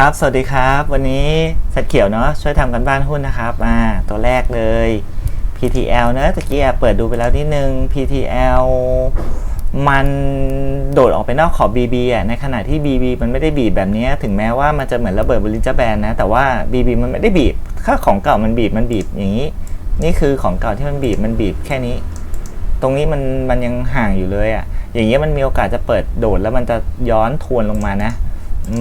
ครับ สวัสดีครับ วันนี้สัดเขียวเนาะช่วยทำกันบ้านหุ้นนะครับอ่าตัวแรกเลย PTL เนอะตะกี้เปิดดูไปแล้วนิดนึง PTL มันโดดออกไปนอกขอบ BB อะในขณะที่ BB มันไม่ได้บีบแบบนี้ถึงแม้ว่ามันจะเหมือนระเบิดบริจาแบนนะ แต่ว่า BB มันไม่ได้บีบถ้าของเก่ามันบีบมันบีบอย่างนี้ นี่คือของเก่าที่มันบีบมันบีบแค่นี้ ตรงนี้มันมันยังห่างอยู่เลยอะอย่างเงี้ยมันมีโอกาสจะเปิดโดดแล้วมันจะย้อนทวนลงมานะ อื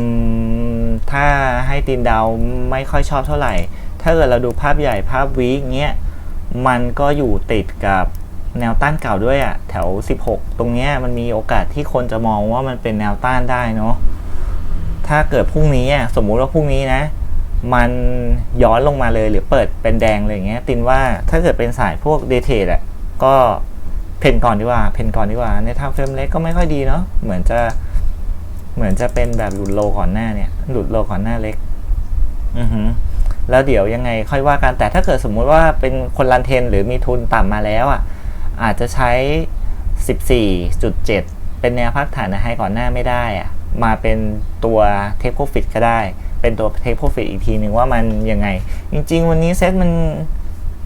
มถ้าให้ตีนดาวไม่ค่อยชอบเท่าไหร่ ถ้าเกิดเราดูภาพใหญ่ภาพวีคเงี้ย มันก็อยู่ติดกับแนวต้านเก่าด้วยอะ่ะแถว 16 ตรงเนี้ยมันมีโอกาสที่คนจะมองว่ามันเป็นแนวต้านได้เนาะถ้าเกิดพรุ่งนี้อะสมมุติว่าพรุ่งนี้นะ มันย้อนลงมาเลยหรือเปิดเป็นแดงเลยอย่างเงี้ย ตินว่าถ้าเกิดเป็นสายพวกเดทเทดอะก็เพนก่อนดีกว่าเพนก่อนดีกว่าในทางเฟรมเล็กก็ไม่ค่อยดีเนาะเหมือนจะ เหมือนจะเป็นแบบหลุดโลก่อนหน้าเนี่ย หลุดโลก่อนหน้าเล็ก อือหือแล้วเดี๋ยวยังไงค่อยว่ากัน แต่ถ้าเกิดสมมุติว่าเป็นคนรันเทนหรือมีทุนต่ำมาแล้วอะ อาจจะใช้ 14.7 เป็นแนวพักฐานนะให้ก่อนหน้าไม่ได้อะ มาเป็นตัวเทคโ r o ฟิตก็ได้ เป็นตัวเทคโ r o ฟิตอีกทีหนึ่งว่ามันยังไง จริง ๆ วันนี้เซ็ตมัน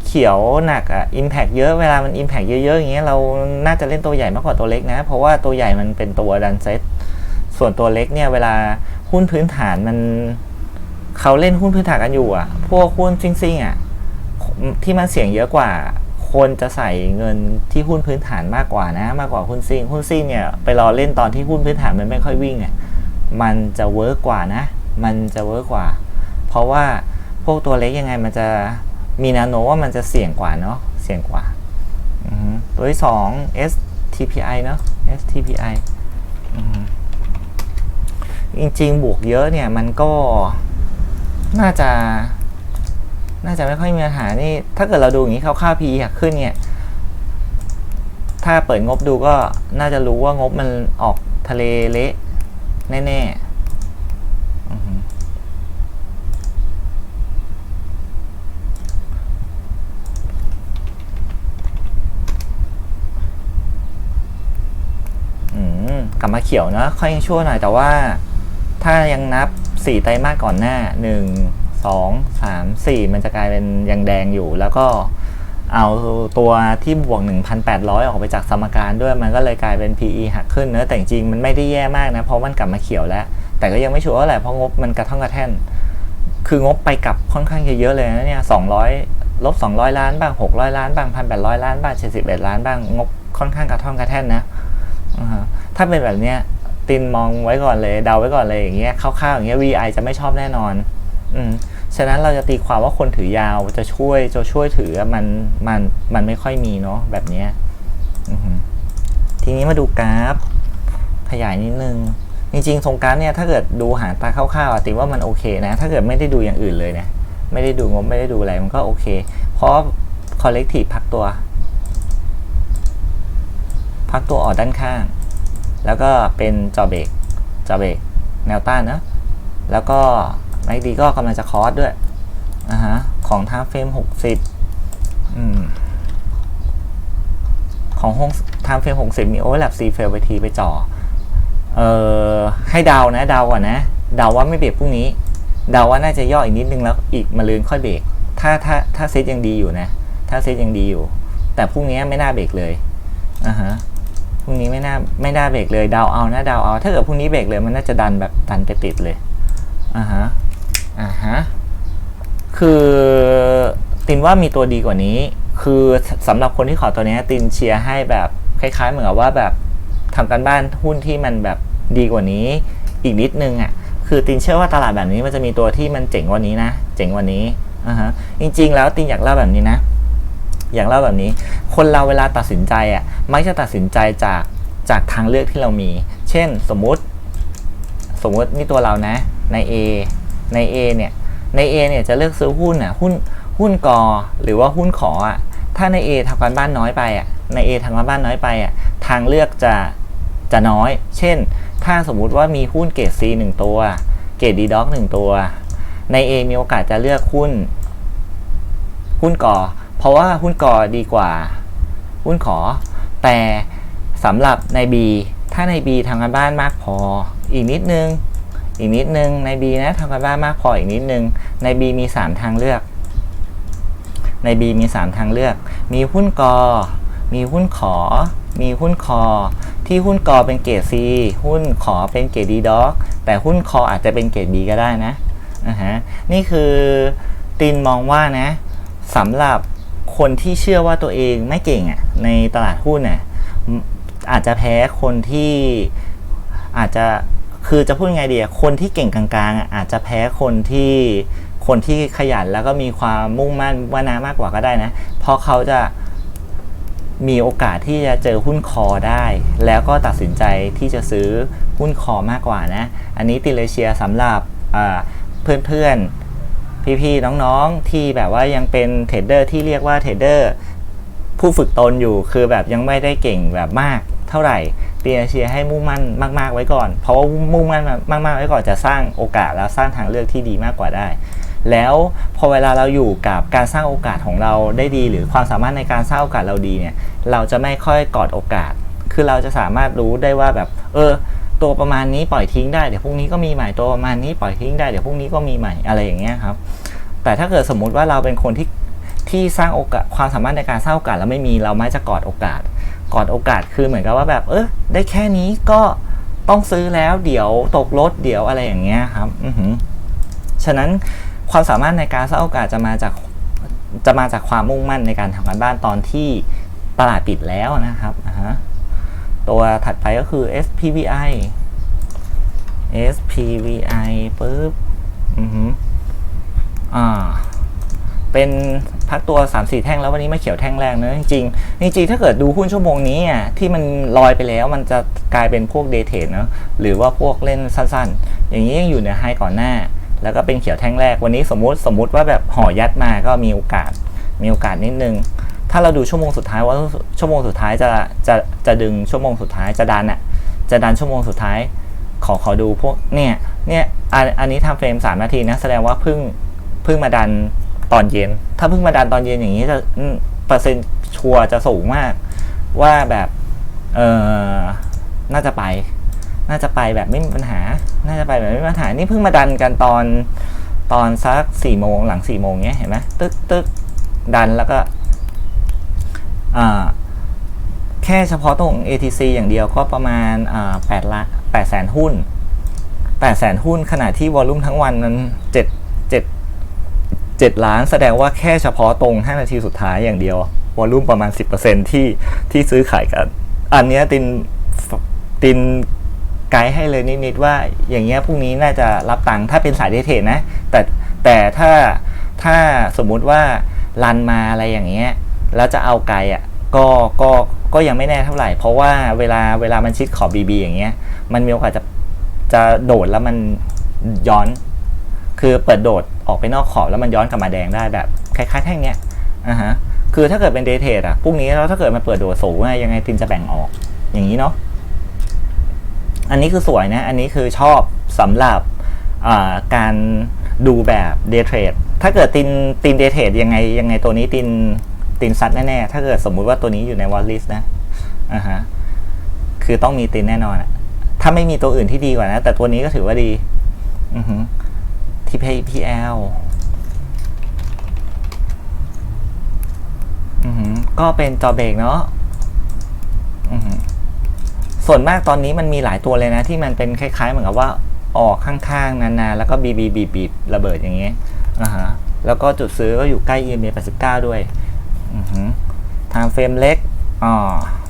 เขียวหนักอะ Impact เยอะเวลามัน Impact เยอะๆอย่างเงี้ยเราน่าจะเล่นตัวใหญ่มากกว่าตัวเล็กนะ เพราะว่าตัวใหญ่มันเป็นตัวดันเซ็ต ส่วนตัวเล็กเนี่ยเวลาหุ้นพื้นฐานมันเขาเล่นหุ้นพื้นฐานกันอยู่อะ พวกหุ้นซิ่งๆอะที่มันเสี่ยงเยอะกว่า คนจะใส่เงินที่หุ้นพื้นฐานมากกว่านะ มากกว่าหุ้นซิ่งหุ้นซิ่งเนี่ยไปรอเล่นตอนที่หุ้นพื้นฐานมันไม่ค่อยวิ่งอะมันจะเวิร์กกว่านะ มันจะเวิร์กกว่า เพราะว่าพวกตัวเล็กยังไงมันจะมีแนวโน้มว่ามันจะเสี่ยงกว่าเนาะเสี่ยงกว่าตัวที่สอง STPI เนาะ STPI จริงๆ บวกเยอะเนี่ยมันก็น่าจะ น่าจะไม่ค่อยมีปัญหานี่ ถ้าเกิดเราดูอย่างนี้คร่าวๆ PE หักขึ้นเนี่ย ถ้าเปิดงบดูก็น่าจะรู้ว่างบมันออกทะเลเละแน่ๆอือหืออืมกลับมาเขียวนะค่อยยังชั่วหน่อยแต่ว่า ถ้ายังนับ 4 ไตรมาสก่อนหน้า 1 2 3 4 มันจะกลายเป็นยังแดงอยู่ แล้วก็เอาตัวที่บวก 1,800 ออกไปจากสมการด้วย มันก็เลยกลายเป็น PE หักขึ้นเนอะแต่จริงๆมันไม่ได้แย่มากนะ เพราะมันกลับมาเขียวแล้ว แต่ก็ยังไม่ชัวร์เท่าไหร่เพราะงบมันกระท่อนกระแท่น คืองบไปกลับค่อนข้างเยอะเลยนะเนี่ย200ลบ200 ล้านบ้าง 600 ล้านบ้าง1,800 ล้านบ้าง71ล้านบ้างงบค่อนข้างกระท่อนกระแท่นนะถ้าเป็นแบบเนี้ย ตินมองไว้ก่อนเลยเดาไว้ก่อนเลยอย่างเงี้ยคร่าวๆอย่างเงี้ย VI จะไม่ชอบแน่นอน อืมฉะนั้นเราจะตีความว่าคนถือยาวจะช่วยจะช่วยถือมันมันมันไม่ค่อยมีเนาะแบบเนี้ยทีนี้มาดูกราฟ ขยายนิดนึง จริงๆทรงกราฟเนี่ยถ้าเกิดดูหางตาคร่าวๆติว่ามันโอเคนะ ถ้าเกิดไม่ได้ดูอย่างอื่นเลยเนะไม่ได้ดูงบไม่ได้ดูอะไรมันก็โอเค เพราะ collective พักตัว พักตัวออกด้านข้าง แล้วก็เป็นจอเบรกจอเบรกแนวต้านนะ แล้วก็ไมดีก็กำลังจะคอร์สด้วยนะฮะของทางเฟรม60อืมของห้องทางเฟรม60 มีโอเวอร์แลปซีเฟลไปทีไปจ่อ เอ่อ ให้เดานะเดาก่อนนะ เดาว่าไม่เบรกพรุ่งนี้ เดาว่าน่าจะย่ออีกนิดนึงแล้วอีกมาลืนค่อยเบรก ถ้าถ้าถ้าเซตยังดีอยู่นะ ถ้าเซตยังดีอยู่ แต่พรุ่งนี้ไม่น่าเบรกเลยอ่าฮะ รุ่งนี้ไม่น่าไม่น่าเบรกเลยดาวเอานะดาวเอา ถ้าเกิดพรุ่งนี้เบรกเลยมันน่าจะดันแบบดันไปติดเลยอ่าฮะอ่าฮะคือตินว่ามีตัวดีกว่านี้ คือสำหรับคนที่ขอตัวเนี้ยตินเชียร์ให้แบบคล้ายๆ เหมือนกับว่าแบบทำการบ้านหุ้นที่มันแบบดีกว่านี้อีกนิดนึงอะคือตินเชื่อว่าตลาดแบบนี้มันจะมีตัวที่มันเจ๋งกว่านี้นะ เจ๋งกว่านี้อ่าฮะจริง ๆ แล้วตินอยากเล่าแบบนี้นะ อย่างเล่าแบบนี้ คนเราเวลาตัดสินใจอะมักจะตัดสินใจจากจากทางเลือกที่เรามี เช่นสมมุติ สมมุตินี่ตัวเรานะ ใน A ใน A เนี่ย ใน A เนี่ยจะเลือกซื้อหุ้นอะหุ้นหุ้นกอหรือว่าหุ้นขออะถ้าใน A ทำการบ้านน้อยไปอะใน A ทำการบ้านน้อยไปอะทางเลือกจะจะน้อย เช่น ถ้าสมมุติว่ามีหุ้นเกรด C หนึ่งตัว เกรด D ด็อกหนึ่งตัว ใน A มีโอกาสจะเลือกหุ้น หุ้นกอ เพราะว่าหุ้นกอดีกว่า หุ้นขอ แต่สำหรับใน B ถ้าใน B ทำการบ้านมากพอ อีกนิดนึง อีกนิดนึง ใน B นะทำกันบ้านมากพออีกนิดนึง ใน B มี 3 ทางเลือก ใน B มี 3 ทางเลือก มีหุ้นกอ มีหุ้นขอ มีหุ้นคอ ที่หุ้นกอเป็นเกรด C หุ้นขอเป็นเกรด D ด็อกแต่หุ้นคออาจจะเป็นเกรด B ก็ได้นะอ่าฮะ นี่คือตินมองว่านะสำหรับ คนที่เชื่อว่าตัวเองไม่เก่งอะในตลาดหุ้นน่ะอาจจะแพ้คนที่อาจจะคือจะพูดยังไงดีคนที่เก่งกลางๆอะอาจจะแพ้คนที่คนที่ขยันแล้วก็มีความมุ่งมั่นว่านามากกว่าก็ได้นะ เพราะเขาจะมีโอกาสที่จะเจอหุ้นคอได้ แล้วก็ตัดสินใจที่จะซื้อหุ้นคอมากกว่านะ อันนี้ติเลเชียสำหรับเพื่อนๆ พี่ๆน้องๆที่แบบว่ายังเป็นเทรดเดอร์ที่เรียกว่าเทรดเดอร์ผู้ฝึกตนอยู่คือแบบยังไม่ได้เก่งแบบมากเท่าไหร่ติเลเชียให้มุ่งมั่นมาก ๆ ไว้ก่อน เพราะว่ามุ่งมั่นมาก ๆ ไว้ก่อนจะสร้างโอกาสแล้วสร้างทางเลือกที่ดีมากกว่าได้ แล้วพอเวลาเราอยู่กับการสร้างโอกาสของเราได้ดี หรือความสามารถในการสร้างโอกาสเราดีเนี่ย เราจะไม่ค่อยกอดโอกาส คือเราจะสามารถรู้ได้ว่าแบบ เออ ตัวประมาณนี้ปล่อยทิ้งได้เดี๋ยวพรุ่งนี้ก็มีใหม่ตัวประมาณนี้ปล่อยทิ้งได้เดี๋ยวพรุ่งนี้ก็มีใหม่อะไรอย่างเงี้ยครับ แต่ถ้าเกิดสมมุติว่าเราเป็นคนที่ที่สร้างโอกาสความสามารถในการสร้างโอกาสแล้วไม่มีเราไม่จะกอดโอกาส กอดโอกาสคือเหมือนกับว่าแบบเออได้แค่นี้ก็ต้องซื้อแล้วเดี๋ยวตกรถเดี๋ยวอะไรอย่างเงี้ยครับอือหือฉะนั้นความสามารถในการสร้างโอกาสจะมาจากจะมาจากความมุ่งมั่นในการทำการบ้านตอนที่ตลาดปิดแล้วนะครับอ่าฮะ ตัวถัดไปก็คือ SPVI SPVI ปุ๊บอือหืออ่าเป็นพักตัว 3 4 แท่งแล้ววันนี้มาเขียวแท่งแรกเนอะจริงๆจริงๆถ้าเกิดดูหุ้นชั่วโมงนี้อะที่มันลอยไปแล้วมันจะกลายเป็นพวกเดย์เทรดเนอะหรือว่าพวกเล่นสั้นๆ อย่างนี้ยังอยู่ในไฮก่อนหน้า แล้วก็เป็นเขียวแท่งแรกวันนี้สมมุติสมมุติว่าแบบห่อยัดมาก็มีโอกาสมีโอกาสนิดนึง ถ้าเราดูชั่วโมงสุดท้ายว่าชั่วโมงสุดท้ายจะจะจะดึงชั่วโมงสุดท้ายจะดันอะจะดันชั่วโมงสุดท้ายขอขอดูพวกเนี่ยเนี่ยอันอันนี้ทำเฟรม3นาทีนะแสดงว่าเพิ่งเพิ่งมาดันตอนเย็น ถ้าเพิ่งมาดันตอนเย็นอย่างนี้จะเปอร์เซ็นต์ชัวร์จะสูงมากว่าแบบเออน่าจะไป น่าจะไปแบบไม่มีปัญหา น่าจะไปแบบไม่มีปัญหา นี่เพิ่งมาดันกันตอนตอนสักสี่โมงหลังสี่โมงเนี้ยเห็นไหมตึกตึกดันแล้วก็ แค่เฉพาะตรง ATC อย่างเดียวก็ประมาณอ่าแปดละแปดแสนหุ้นแปดแสนหุ้นขณะที่วอลลุ่มทั้งวันนั้นเจ็ดเจ็ดเจ็ดล้านแสดงว่าแค่เฉพาะตรง 5 นาทีสุดท้ายอย่างเดียววอลลุ่มประมาณ 10%ที่ที่ซื้อขายกัน อันนี้ตินตินไกด์ให้เลยนิดๆว่าอย่างเงี้ยพรุ่งนี้น่าจะรับตังค์ถ้าเป็นสายเดเทรดนะ แต่แต่ถ้าถ้าสมมุติว่ารันมาอะไรอย่างเงี้ย แล้วจะเอาไกลอะก็ก็ก็ยังไม่แน่เท่าไหร่ เพราะว่าเวลาเวลามันชิดขอบ BB อย่างเงี้ย มันมีโอกาสจะจะโดดแล้วมันย้อน คือเปิดโดดออกไปนอกขอบแล้วมันย้อนกลับมาแดงได้แบบคล้ายๆแท่งเนี้ยอ่าฮะคือถ้าเกิดเป็นเดทเทรดอะพรุ่งนี้แล้วถ้าเกิดมันเปิดโดดสูงยังไงตินจะแบ่งออกอย่างนี้เนาะอันนี้คือสวยนะ อันนี้คือชอบสำหรับการดูแบบเดย์เทรดถ้าเกิดตินตินเดย์เทรดยังไงยังไงตัวนี้ติน ตินซัดแน่ๆ ถ้าเกิดสมมุติว่าตัวนี้อยู่ในวอลลิสนะอ่าฮะคือต้องมีตินแน่นอนอะถ้าไม่มีตัวอื่นที่ดีกว่านะ แต่ตัวนี้ก็ถือว่าดีอือฮึ TPL อือฮึก็เป็นจอเบรกเนาะอือฮึส่วนมากตอนนี้มันมีหลายตัวเลยนะ ที่มันเป็นคล้ายๆ เหมือนกับว่าออกข้างๆ นานๆ แล้วก็บีบีบีบีระเบิดอย่างเงี้ยอ่าฮะแล้วก็จุดซื้อก็อยู่ใกล้ EMA 89 ด้วย อือฮึทางเฟรมเล็กอ๋อ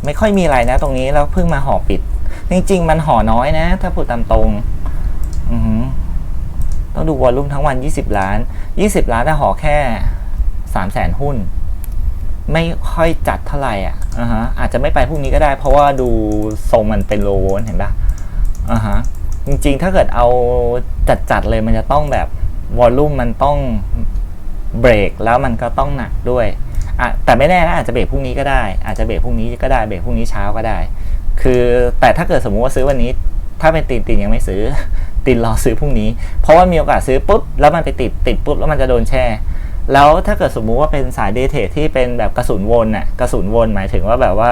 ไม่ค่อยมีอะไรนะตรงนี้แล้วเพิ่งมาห่อปิด จริงๆ มันห่อน้อยนะ ถ้าพูดตามตรงอือฮึต้องดูวอลลุ่มทั้งวัน 20 ล้าน 20 ล้านถ้าห่อแค่ 3 0 0แสนหุ้น ไม่ค่อยจัดเท่าไหร่อะอ่าฮะอาจจะไม่ไปพรุ่งนี้ก็ได้ เพราะว่าดูทรงมันเป็นโลโวนเห็นปะอ่าฮะจริงๆ ถ้าเกิดเอาจัดๆเลยมันจะต้องแบบวอลลุ่มมันต้องเบรกแล้วมันก็ต้องหนักด้วย แต่ไม่แน่นะอาจจะเบรกพรุ่งนี้ก็ได้ อาจจะเบรกพรุ่งนี้ก็ได้เบรกพรุ่งนี้เช้าก็ได้ คือแต่ถ้าเกิดสมมุติว่าซื้อวันนี้ ถ้าเป็นตินตินยังไม่ซื้อตินรอซื้อพรุ่งนี้ เพราะว่ามีโอกาสซื้อปุ๊บแล้วมันไปติดติดปุ๊บแล้วมันจะโดนแช่ แล้วถ้าเกิดสมมุติว่าเป็นสายเดทเทรดที่เป็นแบบกระสุนวนน่ะกระสุนวนหมายถึงว่าแบบว่า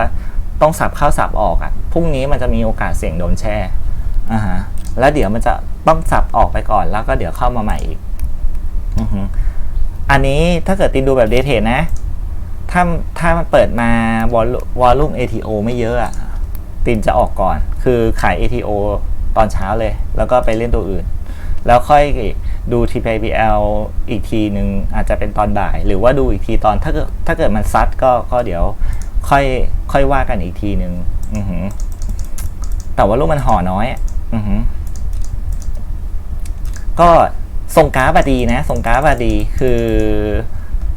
ต้องสับเข้าสับออกอะพรุ่งนี้มันจะมีโอกาสเสี่ยงโดนแช่อ่าฮะแล้วเดี๋ยวมันจะต้องสับออกไปก่อนแล้วก็เดี๋ยวเข้ามาใหม่อีกอือฮึอันนี้ถ้าเกิดตินดูแบบเดทเทนะ ถ้าถ้ามันเปิดมาวอลวอลลุ่ม ATO ไม่เยอะอะตินจะออกก่อน คือขาย ATO ตอนเช้าเลย แล้วก็ไปเล่นตัวอื่น แล้วค่อยดู TPBL อีกทีหนึ่งอาจจะเป็นตอนบ่าย หรือว่าดูอีกทีตอนถ้าเกิดถ้าเกิดมันซัดก็ก็เดี๋ยวค่อยค่อยว่ากันอีกทีหนึ่งอือหือแต่ว่าลูกมันห่อน้อยอือหือก็ทรงกราฟดีนะทรงกราฟดีคือ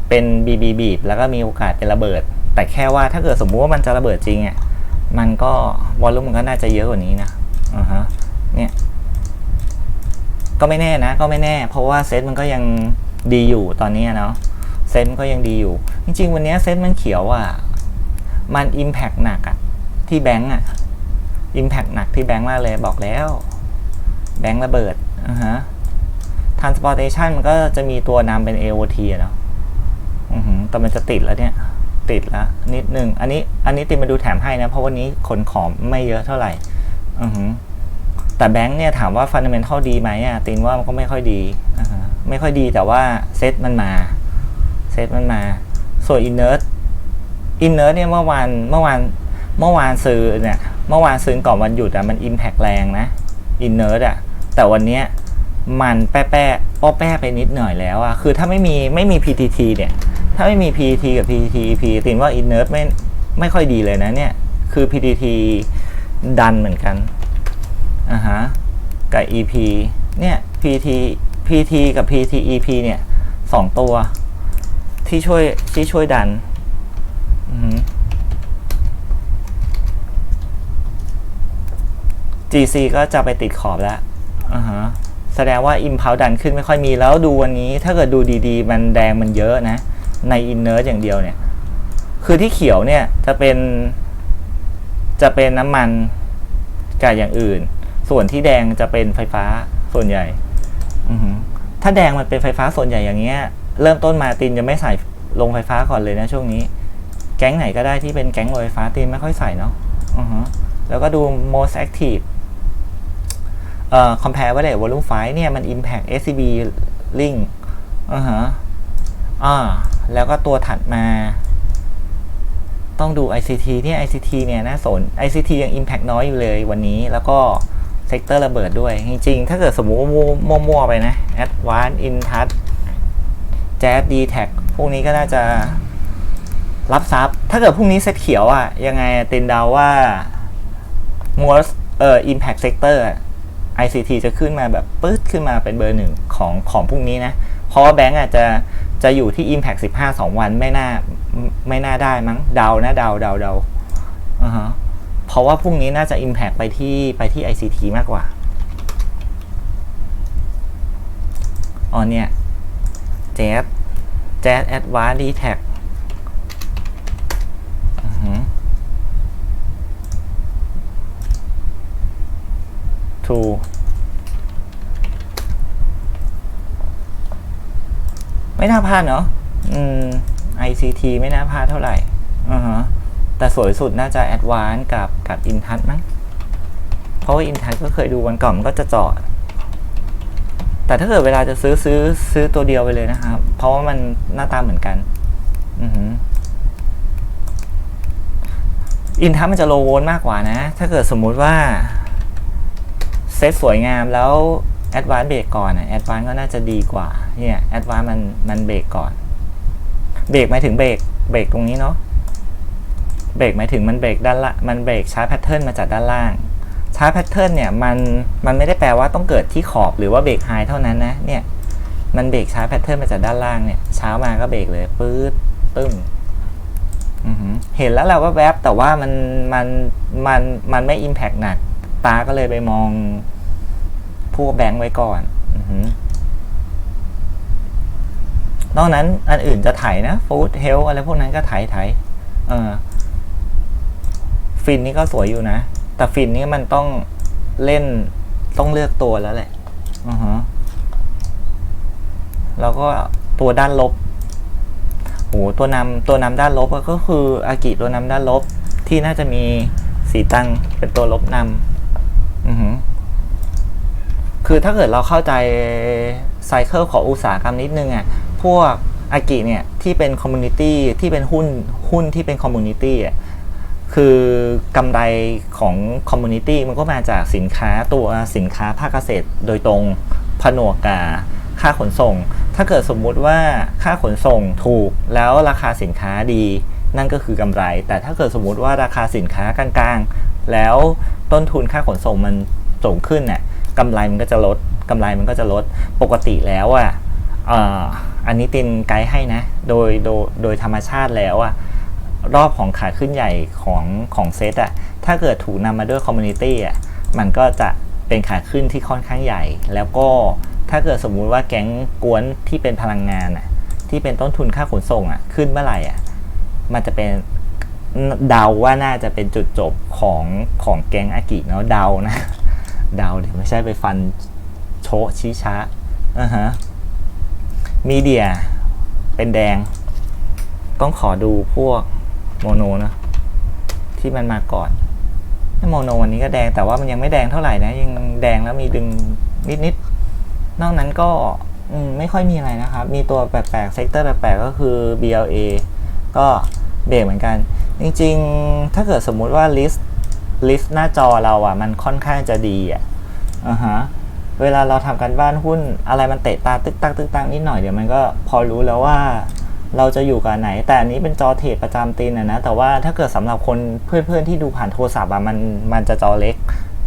เป็นบีบีบีบแล้วก็มีโอกาสเป็นระเบิด แต่แค่ว่าถ้าเกิดสมมุติว่ามันจะระเบิดจริงอะมันก็วอลลุ่มมันก็น่าจะเยอะกว่านี้นะอ่าฮะเนี่ยก็ไม่แน่นะก็ไม่แน่ เพราะว่าเซตมันก็ยังดีอยู่ตอนนี้เนาะเซตมันก็ยังดีอยู่ จริง ๆ วันนี้เซตมันเขียวอะมันอิมแพกหนักอะที่แบงก์อะอิมแพกหนักที่แบงก์มากเลยบอกแล้ว แบงก์ระเบิดอ่าฮะ transportation มันก็จะมีตัวนำเป็น AOT อะเนาะ อือหือแต่มันจะติดแล้วเนี่ย ติดแล้วนิดนึง อันนี้ อันนี้ติมมาดูแถมให้นะ เพราะวันนี้ขนของไม่เยอะเท่าไหร่ อือหือแต่แบงค์เนี่ยถามว่าฟันเดเมนทัลดีไหมอะตินว่ามันก็ไม่ค่อยดีอ่าฮะไม่ค่อยดีแต่ว่าเซตมันมาเซตมันมา ส่วนอินเนอร์อินเนอร์เนี่ยเมื่อวานเมื่อวานเมื่อวานซื้อเนี่ยเมื่อวานซื้อก่อนวันหยุดอะมันอิมแพกแรงนะอินเนอร์อะแต่วันเนี้ยมันแป้แป้ป้อแป้ไปนิดหน่อยแล้วอะคือถ้าไม่มีไม่มี PTT เนี่ย ถ้าไม่มี PTT กับ PTT EP ตินว่า Inert ไม่ไม่ค่อยดีเลยนะเนี่ย คือ PTT ดันเหมือนกันอ่าฮะกับ EP เนี่ย PT PT กับ PT EP เนี่ยสองตัว ที่ช่วยที่ช่วยดันอือฮึ GC ก็จะไปติดขอบแล้วอ่าฮะ แสดงว่าอิมพาวดันขึ้นไม่ค่อยมีแล้วดูวันนี้ถ้าเกิดดูดีๆ มันแดงมันเยอะนะ ในอินเนอร์อย่างเดียวเนี่ย คือที่เขียวเนี่ยจะเป็น จะเป็นน้ำมันกับอย่างอื่น ส่วนที่แดงจะเป็นไฟฟ้าส่วนใหญ่ ถ้าแดงมันเป็นไฟฟ้าส่วนใหญ่อย่างเงี้ย เริ่มต้นมาตินจะไม่ใส่ลงไฟฟ้าก่อนเลยนะช่วงนี้ แก๊งไหนก็ได้ที่เป็นแก๊งโรงไฟฟ้าตินไม่ค่อยใส่เนาะแล้วก็ดู most active เอ่อ compare ว่าเด volume 5เนี่ยมัน impact SCB link อ่าฮะอ่า แล้วก็ตัวถัดมา ต้องดู ICT เนี่ย ICT เนี่ยน่าสน ICT ยัง impact น้อยอยู่เลยวันนี้แล้วก็เซกเตอร์ระเบิดด้วย จริงๆ ถ้าเกิดสมมุติว่ามั่วๆ ไปนะ Advanced Intouch Jazz d t a c พวกนี้ก็น่าจะรับซับ ถ้าเกิดพรุ่งนี้เซตเขียวอะยังไงตินดาว่า most เอ่อ impact sector ICT จะขึ้นมาแบบปื๊ดขึ้นมาเป็นเบอร์หนึ่งของของพรุ่งนี้นะ เพราะว่าแบงก์อาจจะ จะอยู่ที่ Impact 15 2 วันไม่น่าไม่น่าได้มั้งเดานะเดาเดาเดาอ่าฮะเพราะว่าพรุ่งนี้น่าจะ Impact ไปที่ไปที่ ICT มากกว่าอ๋อเนี่ย Jazz Jazz Advanced d t a c อือฮึ to ไม่น่าพลาดเนาะอืม ICT ไม่น่าพลาดเท่าไหร่อ่าฮะแต่สวยสุดน่าจะ Advance กับกับ Intouch มั้งเพราะว่า Intouch ก็เคยดูวันก่อนมันก็จะจอดแต่ถ้าเกิดเวลาจะซื้อซื้อซื้อตัวเดียวไปเลยนะครับ เพราะว่ามันหน้าตาเหมือนกัน อือหืออินทัชมันจะโลโวล์มากกว่านะ ถ้าเกิดสมมุติว่า เซตสวยงามแล้ว แอดวานเบรกก่อนอะแอดวานก็น่าจะดีกว่าเนี่ยแอดวานมันมันเบรกก่อนเบรกหมายถึงเบรกเบรกตรงนี้เนาะเบรกหมายถึงมันเบรกด้านละมันเบรกชาร์จแพทเทิร์นมาจากด้านล่างชาร์จแพทเทิร์นเนี่ยมันมันไม่ได้แปลว่าต้องเกิดที่ขอบหรือว่าเบรกไฮเท่านั้นนะเนี่ยมันเบรกชาร์จแพทเทิร์นมาจากด้านล่างเนี่ยเช้ามาก็เบรกเลยปื๊ดตึ้มอือหือเห็นแล้วเราก็แวบแต่ว่ามันมันมันมันไม่อิมแพกหนัก ตาก็เลยไปมอง พวกแบงค์ไว้ก่อนอนอกนั้นอันอื่นจะไถนะฟู้ดเฮลอะไรพวกนั้นก็ไถไถเออฟินนี่ก็สวยอยู่นะ แต่ฟินนี่มันต้องเล่นต้องเลือกตัวแล้วแหละอือฮะแล้วก็ตัวด้านลบโหตัวนำตัวนำด้านลบก็คืออากิตัวนำด้านลบที่น่าจะมีสีตังเป็นตัวลบนำอือหือ คือถ้าเกิดเราเข้าใจไซเคิลของอุตสาหกรรมนิดนึงอะพวกอากิเนี่ยที่เป็นคอมมูนิตี้ที่เป็นหุ้นหุ้นที่เป็นคอมมูนิตี้อะคือกำไรของคอมมูนิตี้มันก็มาจากสินค้าตัวสินค้าภาคเกษตรโดยตรงผนวกกับค่าขนส่ง ถ้าเกิดสมมุติว่าค่าขนส่งถูกแล้วราคาสินค้าดีนั่นก็คือกำไร แต่ถ้าเกิดสมมุติว่าราคาสินค้ากลางๆ แล้วต้นทุนค่าขนส่งมันสูงขึ้นน่ะ กำไรมันก็จะลดกำไรมันก็จะลดปกติแล้วอะอันนี้ตินไกด์ให้นะ โดยโดยโดยธรรมชาติแล้วอะรอบของขาขึ้นใหญ่ของของเซตอะถ้าเกิดถูกนำมาด้วยคอมมูนิตี้อะมันก็จะเป็นขาขึ้นที่ค่อนข้างใหญ่ แล้วก็ถ้าเกิดสมมุติว่าแก๊งกวนที่เป็นพลังงานอะที่เป็นต้นทุนค่าขนส่งอะขึ้นเมื่อไหร่อะมันจะเป็นเดาว่าน่าจะเป็นจุดจบของของแก๊งอากิเนาะเดานะ เดาเดี๋ยวไม่ใช่ไปฟันโชชี้ช้าอ่าฮะมีเดียเป็นแดง ต้องขอดูพวกโมโนนะที่มันมาก่อนโมโนวันนี้ก็แดงแต่ว่ามันยังไม่แดงเท่าไหร่นะ ยังแดงแล้วมีดึงนิดๆนอกนั้นก็อไม่ค่อยมีอะไรนะครับ มีตัวแปลกๆเซกเตอร์แปลกๆก็คือ BLA ก็เบรกเหมือนกัน จริงๆ ถ้าเกิดสมมุติว่าลิสต์ ลิสต์หน้าจอเราอะ มันค่อนข้างจะดีอะอ่าฮะเวลาเราทำกันบ้านหุ้นอะไรมันเตะตาตึกตักตึกตักนิดหน่อยเดี๋ยวมันก็พอรู้แล้วว่าเราจะอยู่กับไหน แต่อันนี้เป็นจอเทปประจำตีนนะ แต่ว่าถ้าเกิดสำหรับคนเพื่อนๆที่ดูผ่านโทรศัพท์อะมันมันจะจอเล็ก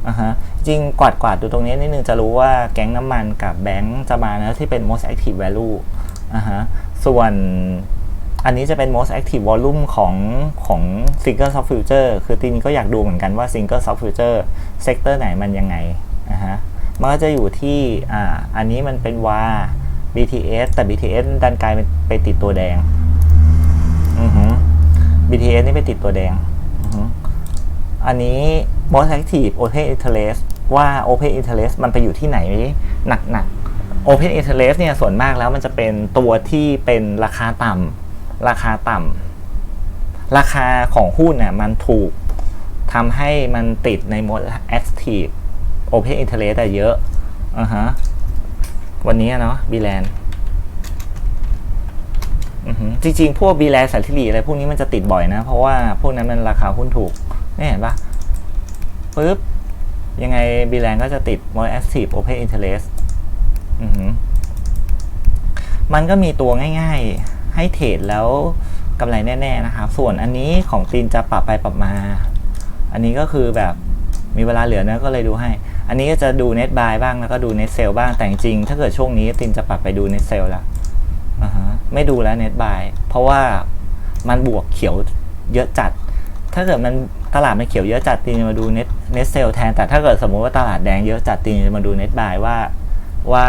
อะฮะจริงกวาดกวาดดูตรงนี้นิดนึงจะรู้ว่าแก๊งน้ำมันกับแบงก์จะมานะที่เป็น most active value อะฮะส่วน อันนี้จะเป็น most active volume ของของ single sub future คือตีนี้ก็อยากดูเหมือนกันว่า single sub future sector ไหนมันยังไงอะฮะ มันก็จะอยู่ที่ อ่า อันนี้มันเป็นวา BTS แต่ BTS ดันกลายไปติดตัวแดง อือหือ BTS นี่ไปติดตัวแดง อือหือ อันนี้ most active open interest ว่า open interest มันไปอยู่ที่ไหนหนักหนักๆ open interest เนี่ยส่วนมากแล้วมันจะเป็นตัวที่เป็นราคาต่ำ ราคาต่ำราคาของหุ้นเนี่ยมันถูกทำให้มันติดใน most active open interest อะเยอะอ่าฮะวันนี้เนาะบีแลนจริงๆ พวกบีแลนสันติลีอะไรพวกนี้มันจะติดบ่อยนะ เพราะว่าพวกนั้นมันราคาหุ้นถูกนี่เห็นปะปึ๊บ ยังไงบีแลนก็จะติด more active open interest อือหือมันก็มีตัวง่าย ๆ ให้เทรดแล้วกำไรแน่ๆนะครับ ส่วนอันนี้ของตีนจะปรับไปปรับมา อันนี้ก็คือแบบมีเวลาเหลือนะก็เลยดูให้ อันนี้ก็จะดู net buy บ้างแล้วก็ดู net sell บ้างแต่จริงๆถ้าเกิดช่วงนี้ตินจะปรับไปดู net sell แล้วอ่าฮะไม่ดูแล้ว net buy เพราะว่ามันบวกเขียวเยอะจัด ถ้าเกิดมันตลาดมันเขียวเยอะจัดตินจะมาดู net net sell แทน แต่ถ้าเกิดสมมุติว่าตลาดแดงเยอะจัดตินจะมาดู net buy ว่าว่า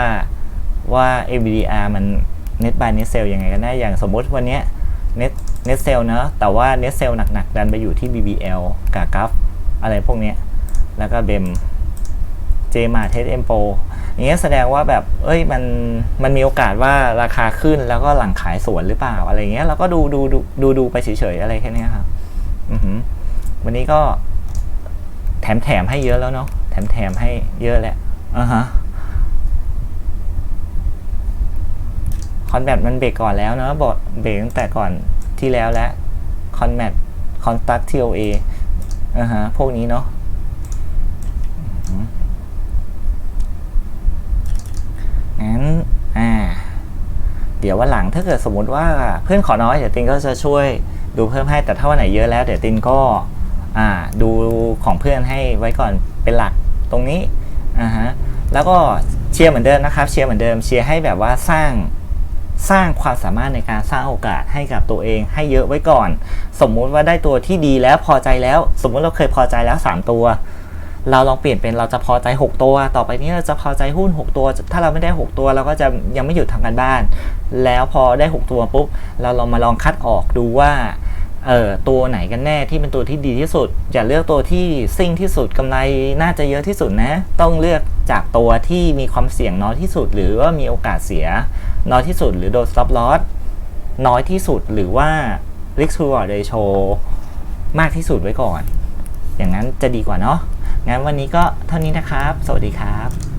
ว่า ABDR มัน net buy net sell ยังไงกันแน่อย่างสมมุติวันนี้ย net net sell เนอะแต่ว่า net sell หนักๆ ดันไปอยู่ที่ BBL กับกัฟอะไรพวกนี้แล้วก็เบมเจมาเทสเอ็มโปอย่างเงี้ยแสดงว่าแบบ เอ้ยมันมันมีโอกาสว่าราคาขึ้นแล้วก็หลังขายสวนหรือเปล่าอะไรเงี้ยเราก็ดูดูดูดูดูไปเฉยๆอะไรแค่นี้ครับอือหือวันนี้ก็แถมแถมให้เยอะแล้วเนาะแถมแถมให้เยอะแหละอ่าฮะ คอนแบทมันเบรกก่อนแล้วเนาะบอกเบรกตั้งแต่ก่อนที่แล้วแล้วคอนแมทคอนตักทีโอเออ่าฮะพวกนี้เนาะงั้นอ่า เดี๋ยววันหลังถ้าเกิดสมมติว่าเพื่อนขอน้อยเดี๋ยวตินก็จะช่วยดูเพิ่มให้แต่ถ้าวันไหนเยอะแล้ว เดี๋ยวตินก็อ่าดูของเพื่อนให้ไว้ก่อนเป็นหลักตรงนี้อ่าฮะแล้วก็เชียร์เหมือนเดิมนะครับ เชียร์เหมือนเดิมเชียร์ให้แบบว่าสร้าง สร้างความสามารถในการสร้างโอกาสให้กับตัวเองให้เยอะไว้ก่อน สมมุติว่าได้ตัวที่ดีแล้วพอใจแล้ว สมมุติเราเคยพอใจแล้ว 3 ตัว เราลองเปลี่ยนเป็นเราจะพอใจ 6 ตัว ต่อไปนี้เราจะพอใจหุ้น 6 ตัว ถ้าเราไม่ได้ 6 ตัวเราก็จะยังไม่หยุดทำงานบ้าน แล้วพอได้ 6 ตัวปุ๊บเราลองมาลองคัดออกดูว่า เออตัวไหนกันแน่ที่เป็นตัวที่ดีที่สุด อย่าเลือกตัวที่ซิ่งที่สุดกำไรน่าจะเยอะที่สุดนะ ต้องเลือกจากตัวที่มีความเสี่ยงน้อยที่สุด หรือว่ามีโอกาสเสีย น้อยที่สุด หรือโดน stop loss น้อยที่สุดหรือว่า risk reward ratio มากที่สุดไว้ก่อน อย่างนั้นจะดีกว่าเนาะงั้นวันนี้ก็เท่านี้นะครับ สวัสดีครับ